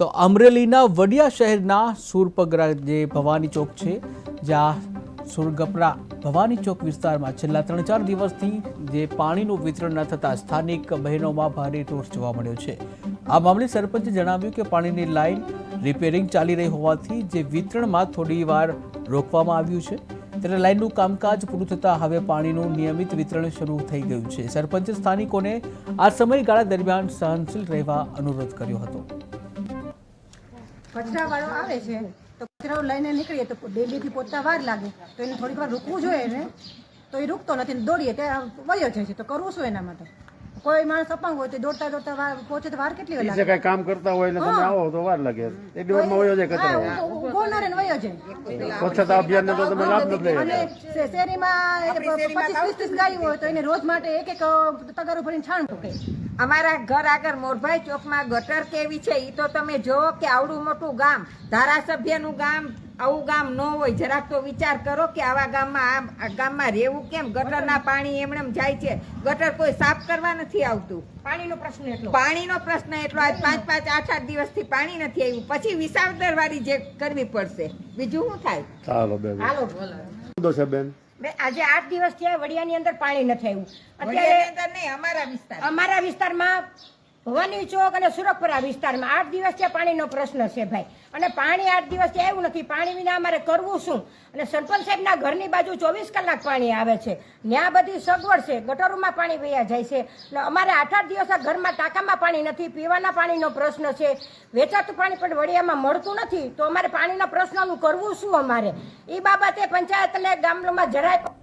તો અમરેલીના વડિયા શહેરના સુરપગરા જે ભવાની ચોક છે, જ્યાં સુરગપરા ભવાની ચોક વિસ્તારમાં છેલ્લા ત્રણ ચાર દિવસથી જે પાણીનું વિતરણ ન થતાં સ્થાનિક બહેનોમાં ભારે રોષ જોવા મળ્યો છે. આ મામલે સરપંચે જણાવ્યું કે પાણીની લાઇન રિપેરિંગ ચાલી રહી હોવાથી જે વિતરણમાં થોડી વાર રોકવામાં આવ્યું છે, ત્યારે લાઇનનું કામકાજ પૂરું થતાં હવે પાણીનું નિયમિત વિતરણ શરૂ થઈ ગયું છે. સરપંચે સ્થાનિકોને આ સમયગાળા દરમિયાન સહનશીલ રહેવા અનુરોધ કર્યો હતો. કચરા વાળો આવે છે તો કચરાઓ લઈને નીકળીએ તો ડેલીથી પોતા વાર લાગે. તો એને થોડીક વાર રૂકવું જોઈએ ને તો એ રૂકતો નથી દોડીએ ત્યાં વયો જાય છે તો કરવું શું એના માટે? કોઈ માણસ અપંગ હોય તો દોડતા દોડતા વાર પહોંચે તો વાર કેટલી વાર લાગે? કઈ કામ કરતા હોય ને તમે આવો તો વાર લાગે. એ દિવસમાં વયો જાય કચરો. ઊભો ના રહે ને વયો જાય. સ્વચ્છતા અભિયાન તો તમે લાભ નથી અને લઈ શેરીમાં પચીસ ત્રીસ ગાયું હોય તો એને રોજ માટે એક એક તગારું ભરીને છાણ ઠોકે અમારા ઘર આગળ મોરભાઈ ચોકમાં ગટર કેવી છે એ તો તમે જોવો કે આવડું મોટું ગામ ધારાસભ્યનું ગામ આવું ગામ ન હોય. જરાક તો વિચાર કરો કે આવા ગામમાં આ ગામમાં રહેવું કેમ? ગટરના પાણી એમનેમ જાય છે. ગટર કોઈ સાફ કરવા નથી આવતું. પાણીનો પ્રશ્ન એટલો. પાણીનો પ્રશ્ન એટલો. આજ પાંચ પાંચ આઠ આઠ દિવસથી પાણી નથી આવ્યું. પછી વિસાવદર વાળી જે કરવી પડશે. બીજું શું થાય? ચાલો બેન. હાલો બોલો. છે બેન? આજે આઠ દિવસ થયા વડિયાની અંદર પાણી નથી આવ્યું. અત્યારે અંદર નહીં અમારા વિસ્તાર અમારા વિસ્તારમાં ભવાની ચોક અને સુરખપરા વિસ્તારમાં આઠ દિવસથી પાણીનો પ્રશ્ન છે ભાઈ. અને પાણી આઠ દિવસથી આવ્યું નથી. પાણી વિના અમારે કરવું શું? અને સરપંચ સાહેબના ઘરની બાજુ ચોવીસ કલાક પાણી આવે છે. ત્યાં બધી સગવડ છે. ગટરોમાં પાણી વયા જાય છે. અને અમારે આઠ આઠ દિવસ ઘરમાં ટાંકામાં પાણી નથી. પીવાના પાણીનો પ્રશ્ન છે. વેચાતું પાણી પણ વડિયામાં મળતું નથી. તો અમારે પાણીના પ્રશ્નનું કરવું શું અમારે? એ બાબતે પંચાયત અને ગામલોમાં જરાય